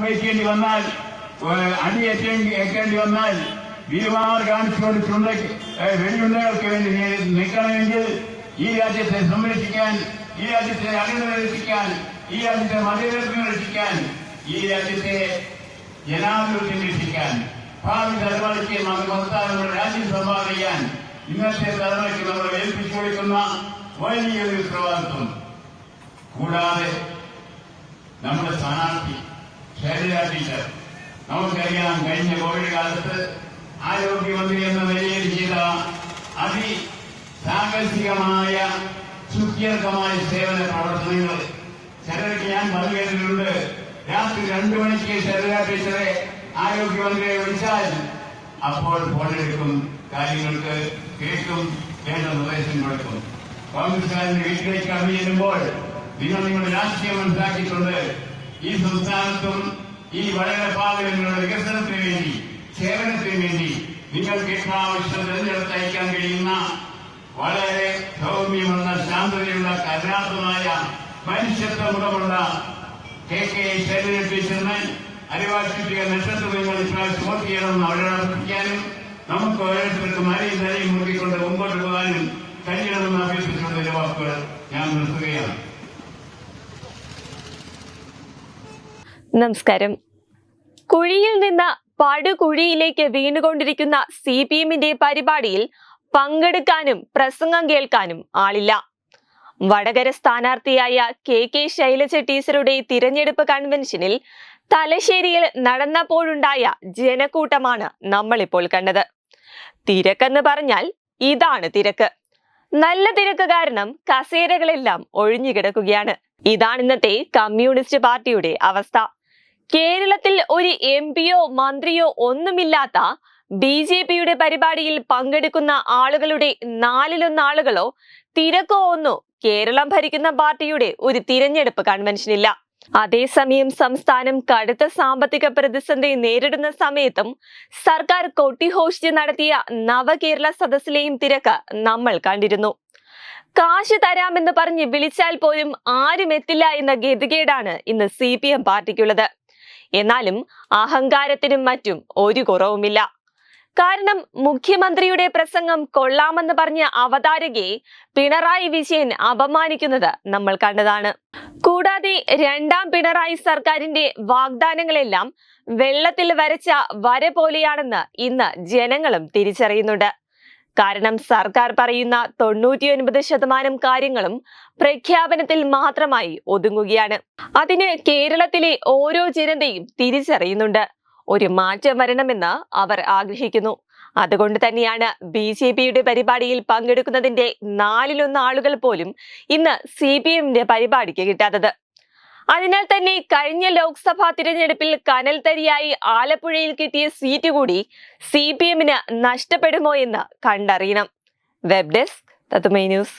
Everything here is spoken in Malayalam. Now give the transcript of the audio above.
വഹിക്കേണ്ടി വന്നാൽ അടിയേറ്റേണ്ടി ഏൽക്കേണ്ടി വന്നാൽ വീരമാർ കാണിച്ചുകൊണ്ട് ചുണ്ട വെടിയുണ്ടകൾക്ക് വേണ്ടി നിൽക്കണമെങ്കിൽ ഈ രാജ്യത്തെ സംരക്ഷിക്കാൻ ഈ രാജ്യത്തെ അടിമ രക്ഷിക്കാൻ ഈ രാജ്യത്തെ മതേതരത്വം രക്ഷിക്കാൻ ഈ രാജ്യത്തെ ജനാധിപത്യം രക്ഷിക്കാൻ ഭാവി തലമുറയ്ക്ക് നമുക്ക് മതസ്ഥാനങ്ങളുടെ രാജ്യം ചെയ്യാൻ ഇന്നത്തെ തലമുറയ്ക്ക് നമ്മൾ ഏൽപ്പിച്ചു കൊടുക്കുന്ന വലിയൊരു ഉത്തരവാദിത്വം കൂടാതെ നമ്മുടെ സ്ഥാനാർത്ഥി ശൈലജ നമുക്കറിയാം കഴിഞ്ഞ കോവിഡ് കാലത്ത് ആരോഗ്യമന്ത്രി എന്ന നിലയിൽ ചെയ്ത അതി സാഹസികമായ സുഖ്യർക്കമായ സേവന പ്രവർത്തനങ്ങൾ. ചിലർക്ക് ഞാൻ പറഞ്ഞു രാത്രി രണ്ടു മണിക്ക് ശൈലജ ടീച്ചറെ ആരോഗ്യമന്ത്രിയെ വിളിച്ചാൽ അപ്പോൾ ഫോണെടുക്കും കാര്യങ്ങൾക്ക് കേൾക്കും കേന്ദ്ര നിർദ്ദേശം കൊടുക്കും കോൺഗ്രസ്സുകാരന്റെ വീട്ടിലേക്ക് ചെല്ലുമ്പോൾ നിങ്ങൾ നിങ്ങളുടെ രാഷ്ട്രീയം മനസ്സിലാക്കിയിട്ടുണ്ട് ഈ സംസ്ഥാനത്തും ഈ വളരെ പാതകളുടെ വികസനത്തിന് വേണ്ടി സേവനത്തിന് വേണ്ടി നിങ്ങൾക്ക് ഇപ്രാവശ്യം തെരഞ്ഞെടുത്തയക്കാൻ കഴിയുന്ന വളരെ സൗമ്യമുള്ള ശാന്തതയുള്ള കരുണാർത്ഥമായ മനുഷ്യത്വമുടമുള്ള കെ കെ ശൈലജ ടീച്ചറിന് അരിവാശിപ്പിക്കുക നക്ഷത്രങ്ങൾ ഇപ്രാവശ്യം വോട്ട് ചെയ്യണമെന്ന് അവരെ അർപ്പിക്കാനും നമുക്ക് ഓരോരുത്തർക്കും അരയും തലയും മുറുകിക്കൊണ്ട് മുമ്പോട്ട് പോകാനും കഴിയണമെന്ന് അഭ്യർത്ഥിച്ചുകൊണ്ട് വാക്കുകൾ ഞാൻ നിർത്തുകയാണ്. നമസ്കാരം. കുഴിയിൽ നിന്ന് പടുകുഴിയിലേക്ക് വീണുകൊണ്ടിരിക്കുന്ന സി പി എമ്മിന്റെ പരിപാടിയിൽ പങ്കെടുക്കാനും പ്രസംഗം കേൾക്കാനും ആളില്ല. വടകര സ്ഥാനാർത്ഥിയായ കെ കെ ശൈലജ ടീച്ചറുടെ തിരഞ്ഞെടുപ്പ് കൺവെൻഷനിൽ തലശ്ശേരിയിൽ നടന്നപ്പോഴുണ്ടായ ജനക്കൂട്ടമാണ് നമ്മളിപ്പോൾ കണ്ടത്. തിരക്കെന്ന് പറഞ്ഞാൽ ഇതാണ് തിരക്ക്. നല്ല തിരക്ക് കാരണം കസേരകളെല്ലാം ഒഴിഞ്ഞുകിടക്കുകയാണ്. ഇതാണ് ഇന്നത്തെ കമ്മ്യൂണിസ്റ്റ് പാർട്ടിയുടെ അവസ്ഥ. കേരളത്തിൽ ഒരു എം പിയോ മന്ത്രിയോ ഒന്നുമില്ലാത്ത ബി ജെ പിയുടെ പരിപാടിയിൽ പങ്കെടുക്കുന്ന ആളുകളുടെ നാലിലൊന്ന് ആളുകളോ തിരക്കോ ഒന്നോ കേരളം ഭരിക്കുന്ന പാർട്ടിയുടെ ഒരു തിരഞ്ഞെടുപ്പ് കൺവെൻഷനില്ല. അതേസമയം സംസ്ഥാനം കടുത്ത സാമ്പത്തിക പ്രതിസന്ധി നേരിടുന്ന സമയത്തും സർക്കാർ കൊട്ടിഘോഷിച്ച് നടത്തിയ നവകേരള സദസ്സിലെയും തിരക്ക് നമ്മൾ കണ്ടിരുന്നു. കാശ് തരാമെന്ന് പറഞ്ഞ് വിളിച്ചാൽ പോലും ആരും എത്തില്ല എന്ന ഗതികേടാണ് ഇന്ന് സി പി എം പാർട്ടിക്കുള്ളത്. എന്നാലും അഹങ്കാരത്തിനും മറ്റും ഒരു കുറവുമില്ല. കാരണം മുഖ്യമന്ത്രിയുടെ പ്രസംഗം കൊള്ളാമെന്ന് പറഞ്ഞ അവതാരകയെ പിണറായി വിജയൻ അപമാനിക്കുന്നത് നമ്മൾ കണ്ടതാണ്. കൂടാതെ രണ്ടാം പിണറായി സർക്കാരിന്റെ വാഗ്ദാനങ്ങളെല്ലാം വെള്ളത്തിൽ വരച്ച വര പോലെയാണെന്ന് ഇന്ന് ജനങ്ങളും തിരിച്ചറിയുന്നുണ്ട്. കാരണം സർക്കാർ പറയുന്ന തൊണ്ണൂറ്റിയൊൻപത് ശതമാനം കാര്യങ്ങളും പ്രഖ്യാപനത്തിൽ മാത്രമായി ഒതുങ്ങുകയാണ്. അതിന് കേരളത്തിലെ ഓരോ ജനതയും തിരിച്ചറിയുന്നുണ്ട്. ഒരു മാറ്റം വരണമെന്ന് അവർ ആഗ്രഹിക്കുന്നു. അതുകൊണ്ട് തന്നെയാണ് ബി ജെ പിയുടെ പരിപാടിയിൽ പങ്കെടുക്കുന്നതിന്റെ നാലിലൊന്ന് ആളുകൾ പോലും ഇന്ന് സി പി എമ്മിന്റെ പരിപാടിക്ക് കിട്ടാത്തത്. അതിനാൽ തന്നെ കഴിഞ്ഞ ലോക്സഭാ തിരഞ്ഞെടുപ്പിൽ കനൽത്തരിയായി ആലപ്പുഴയിൽ കിട്ടിയ സീറ്റ് കൂടി സി പി എമ്മിന് നഷ്ടപ്പെടുമോ എന്ന് കണ്ടറിയണം. വെബ് ഡെസ്ക് തത്തുമൈ ന്യൂസ്.